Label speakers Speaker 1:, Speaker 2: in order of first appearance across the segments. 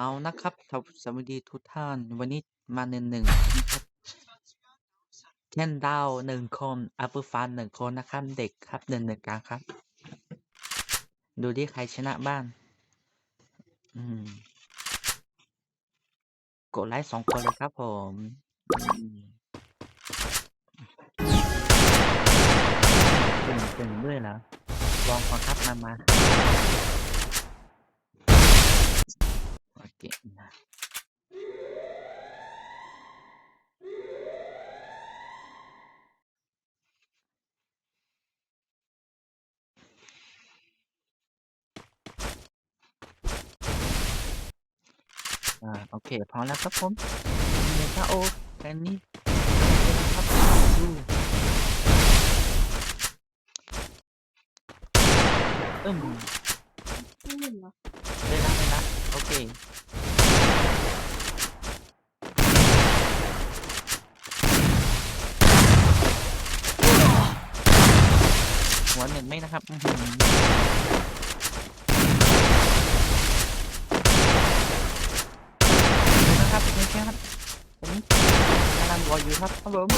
Speaker 1: เอานะครับสวสวัสดีทุกท่าน วันนี้มาหนึ่งหนึ่งเช่นดาวหนึ่งคนอัปเปอร์ฟันหนึ่งคนนะครับ เด็กครับหนึ่งหนึ่งกลางครับ ดูดิใครชนะบ้างอืม กดไลค์สองคนเลยครับผมอืมตึงตึงด้วยเหรอลองก่อนครับมามา โอเคนะอ่าโอเคพร้อมแล้วครับผมเมกาโอแค่นี้ครับดูอึ้ม
Speaker 2: ไม่เห็นเหรอ
Speaker 1: เลยนะเลยนะโอเค หัวหนึ่งไม่นะครับอื้อหือนะครับไม่ใช่ครับอันนี้กำลังรออยู่ครับครับผม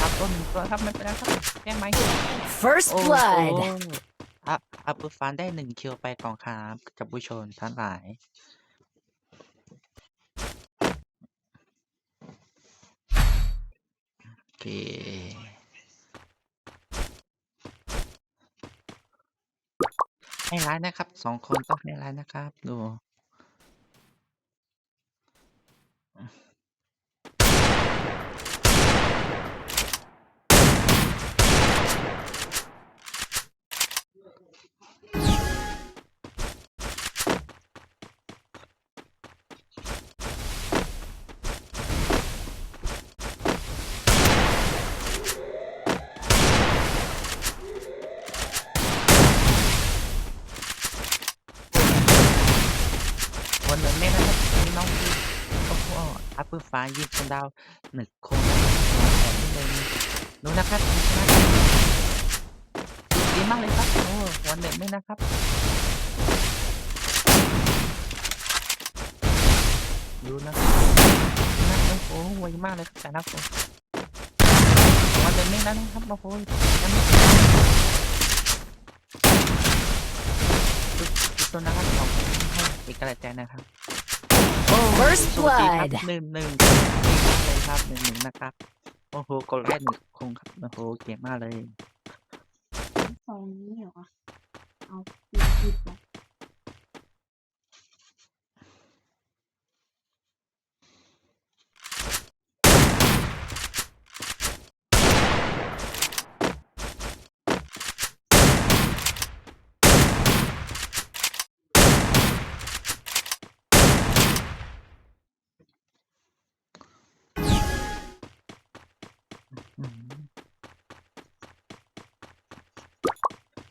Speaker 1: ครับต้นตัวครับไม่เป็นไรครับแก้ไหม
Speaker 3: First
Speaker 1: โอ้โห
Speaker 3: blood.
Speaker 1: อัพอัพฟานได้หนึ่งคิวไปก่อนครับกับผู้ชมทั้งหลายโอเค ให้ร้ายนะครับ สองคนต้องให้ร้ายนะครับ ดู อัพเปอร์ฟ้ายิงคนดาวหนึ่งคนนะครับแถมนิดนึงดูนะครับนะครับดีมากเลยครับ โอ้วันหนึ่งไม่นะครับ ดูนะครับนะโอ้โหไวมากเลยครับแต่ละคนวันหนึ่งไม่นะครับโอ้โหยังไม่ตัวนะครับของให้เป็นกลังใจนะครับ
Speaker 3: First
Speaker 1: สวัสดีครับ
Speaker 3: blood.
Speaker 1: หนึ่งหนึ่งเลยครับหนึ่งหนึ่งนะครับ โอ้โหกดแรกหนึ่งคงครับ โอ้โหเก่งมากเลย
Speaker 2: ซองนี้เหรอ เอาปีผิดเหรอ
Speaker 1: อื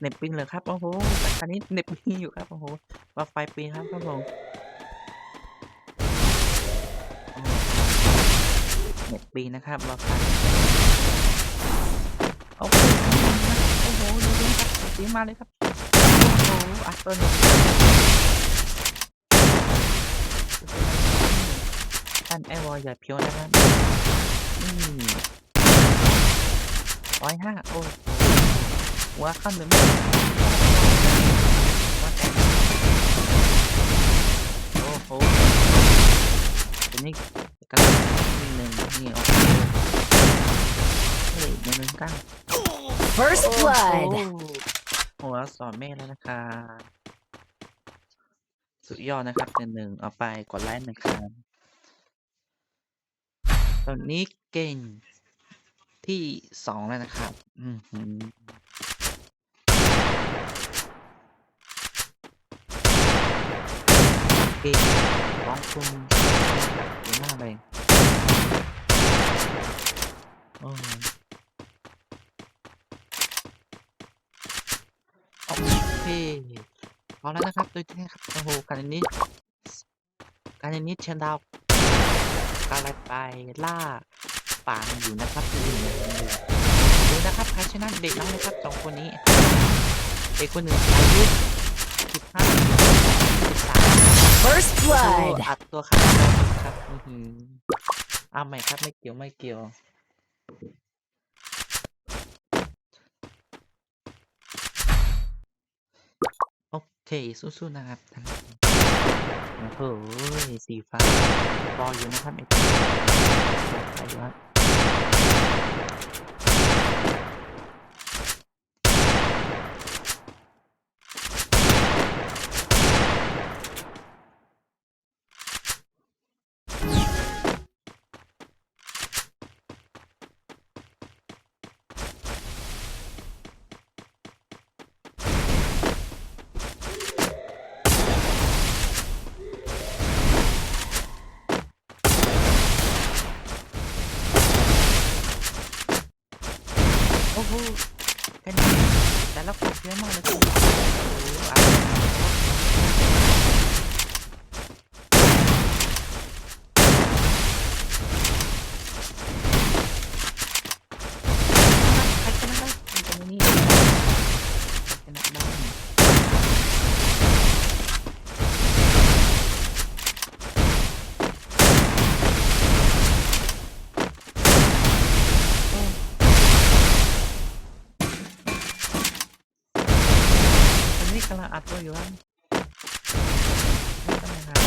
Speaker 1: เน็ตปิงเลยครับ โอ้โหคันนี้เน็ตปิงอยู่ครับ โอ้โหว่าไฟปิงครับครับผมเน็ตปิงนะครับว่าไฟโอ้โหโอ้โหดูดิครับสีมาเลยครับ โอ้โหอัดตัวนึ่งท่านไอวอลอย่าเพียวนะครับอืมร้อยห้าโอ้ หหัวขั้นหนึ่งไม่ว่าแต่โอ้โหตัวนี้กำลังมีหนึ่งนี่โอ้โหเฮ้ยหนึ่งหนึ่งเก้า
Speaker 3: First
Speaker 1: โอ้โห
Speaker 3: blood.
Speaker 1: หัวสอนแม่แล้วนะครับสุดยอดนะครับหนึ่งหนึ่งเอาไปกดไลค์หนึ่งครั้งตอนนี้เก่งที่สองแล้วนะครับ อือหือเก่งร้องคุณเก่งมากเลยโอ้โอเคพอแล้วนะครับโดยที่นะครับโอ้โหการนี้ การนี้เชิญดาวการไปล่าป่ามันอยู่นะครับดูดูนะครับใครชนะเด็กน้องนะครับสองคนนี้ เด็กคนหนึ่งอายุสิบห้าสิบสาม
Speaker 3: First blood.
Speaker 1: อัดตัวขาดครับอือหืออ้าวไม่ครับไม่เกี่ยวไม่เกี่ยว โอเค สู้ๆนะครับท่านโอ้โหสีฟ้ารออยู่นะครับไอ้ไปอยู่ครับ โอ้โหเป็นแต่ละคนเยอะมากเลยคุณโอ้โหอะใครชนะได้ตรงนี้ใครชนะได้โอ้ ตอนนี้กำลังอัดตัวอยู่ครับนี่กำลังอัด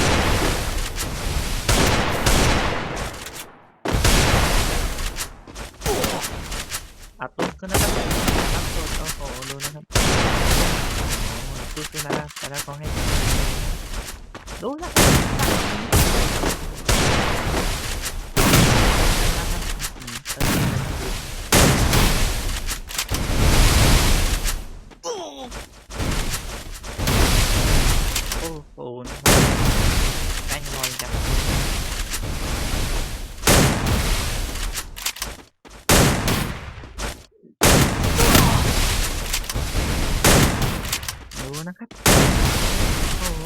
Speaker 1: อัดตัวขึ้นนะครับอัดตัวโอ้โหดูนะครับโอ้โหสู้ๆนะครับ แล้วก็ให้ดูนะครับอืมเติมนะครับ โอ้โหนะครับแป้งลอยจับดู นะครับโอ้โห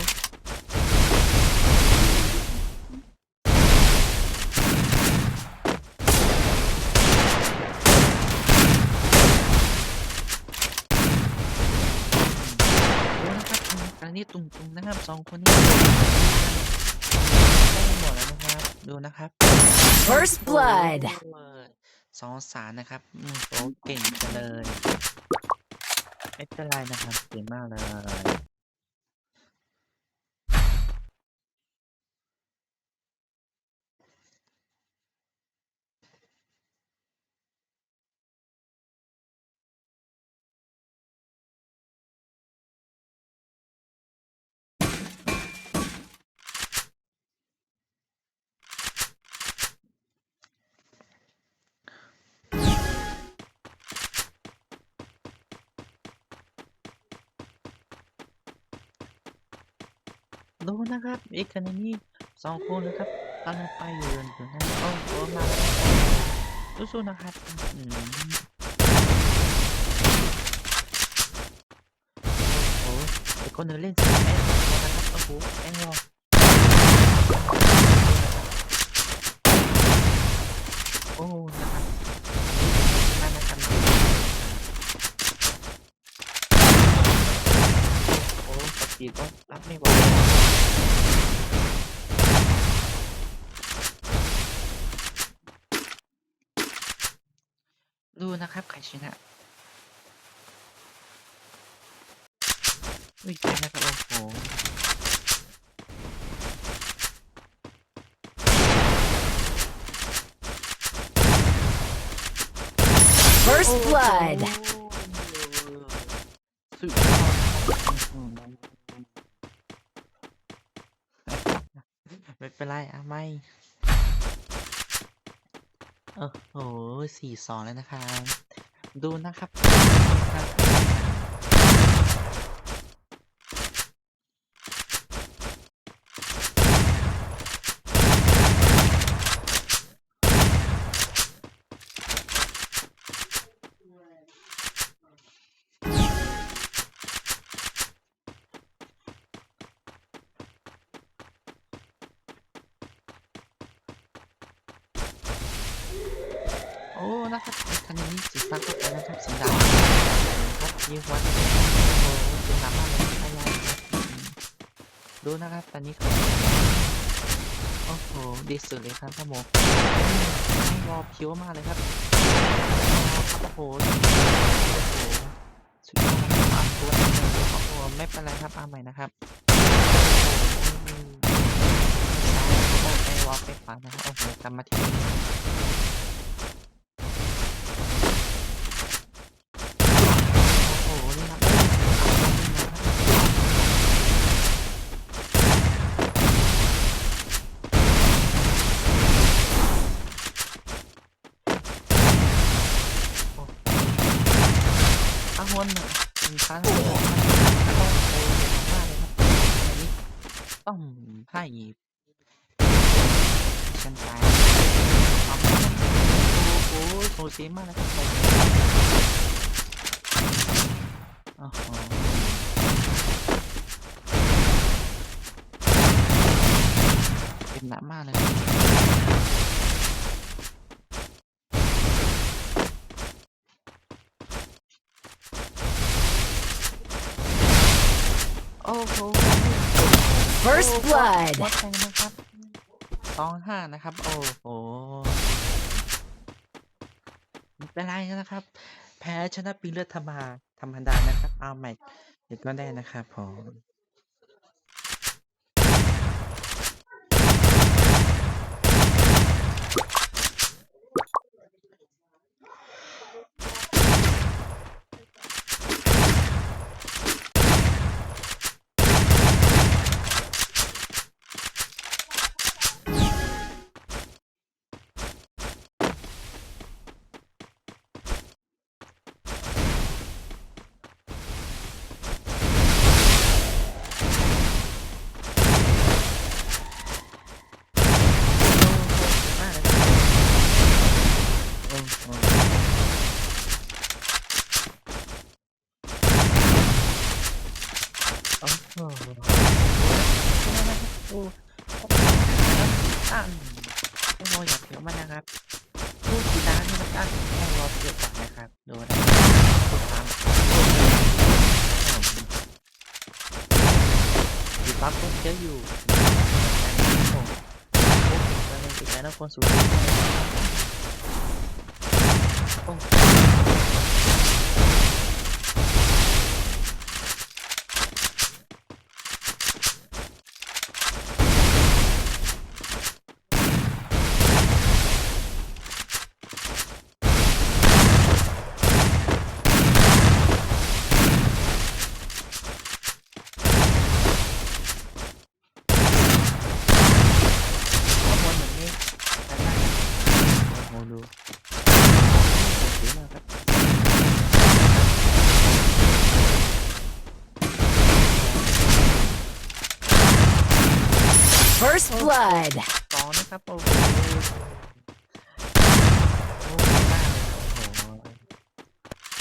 Speaker 1: ดูนะครับอืมอันนี้ตุ่มๆนะครับสองคนนี้ได้หมดแล้วนะครับ ดูนะครับ
Speaker 3: First blood.
Speaker 1: โอ้ยสองสารนะครับอืมโตเก่งจังเลย เอ็กซ์ไลน์นะครับเก่งมากเลย ดูนะครับอีกคนนี้สองคนนะครับกำลังไปอยู่อยู่นะโอ้โหมาแล้สู้ๆนะครับโอ้โหอีกคนนึงเล่นสามแอนนะครับโอ้โหแอนรอโอ้นะครับนั่นนะครับโอ้ปกติก็รับไม่ไหว ดู นะครับ ใครชนะอุ้ยใครนะครับโอ้โห
Speaker 3: First blood.
Speaker 1: สุดยอดอื้อหือไม่เป็นไรอะไม่ โอ้โหสี่สองแล้วนะครับ ดูนะครับครับโอ้นะครับคันนี้สีฟ้าก็ไปนะครับสีดำครับยีวันโอ้โหสีดำมากเลยใช่แล้วครับอืมดูนะครับตอนนี้ครับโอ้โหดีสุดเลยครับครับผมนี่วอลคิ้วมากเลยครับโอ้โหโอ้โหสุดยอดครับตัวโอ้โหไม่เป็นไรครับเอาใหม่นะครับไปวอลไปขวานะครับโอ้โหกลับมาที่ โอ้โห นี่ครับข้างบนน่ะสินค้าทั้งหมดต้องโอ้ยมากเลยครับอันนี้ต้องให้ฉันตายโอ้โหโหสีมากเลยครับผมโอ้โหเป็นหนามากเลย โอ้โห
Speaker 3: First
Speaker 1: โอ้โห
Speaker 3: blood.
Speaker 1: วัดใจนะครับสองห้านะครับ โอ้โหไม่ เป็นไรนะครับ แพ้ชนะปีเลือดธรรมดาธรรมดานะครับ เอาใหม่เดี๋ยวก็ได้นะครับผมโอ้โหมากเลยครับโอ้โหโอ้โหโอ้ตั้งไม่รออย่าเถียงมันนะครับลูกกีฬานี่มันตั้งให้รอเยอะกว่านะครับดูนะครับดูความดีปั๊บก็เยอะอยู่โอ้โหโอ้โห ตอนนี้อีกแล้วนะคนสูงโอ้ ข้อมูลเหมือนนี้แต่ได้โอ้โหดูสวยมากครับ
Speaker 3: First blood.
Speaker 1: สองนะครับโอ้โหโอ้โหมากเลยโอ้โห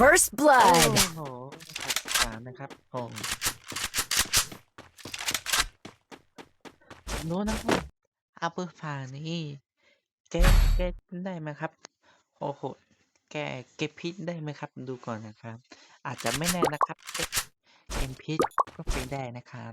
Speaker 1: โ First อ้
Speaker 3: blood.
Speaker 1: โหสามนะครับโอ้โน้นนะครับอัปเปอร์ฟานี่แกแกได้ไหมครับ โอ้โห แกเก็บพิษได้ไหมครับ ดูก่อนนะครับ อาจจะไม่แน่นะครับ เก็บเกมพิษก็เป็นได้นะครับ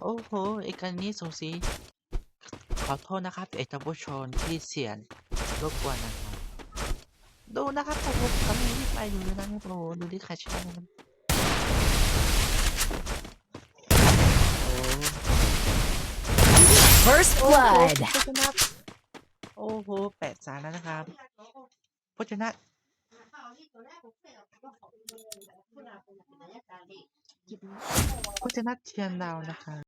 Speaker 1: โอ้โห
Speaker 2: ไอ้
Speaker 1: การนี้สงสีขอโทษนะครับเอกผู้ชนที่เสียงรบกวนนะครับดูนะครับผมกำลังรีบไปดูนะครับโอ้โหดูที่ใครชอบนะครับโอ้
Speaker 3: First
Speaker 1: โอ้โห
Speaker 3: blood.
Speaker 1: ผู้ชนะโอ้โหแปดสารแล้วนะครับผู้ชนะ
Speaker 2: คุ
Speaker 1: ณชนะเชียนดาวนะคะ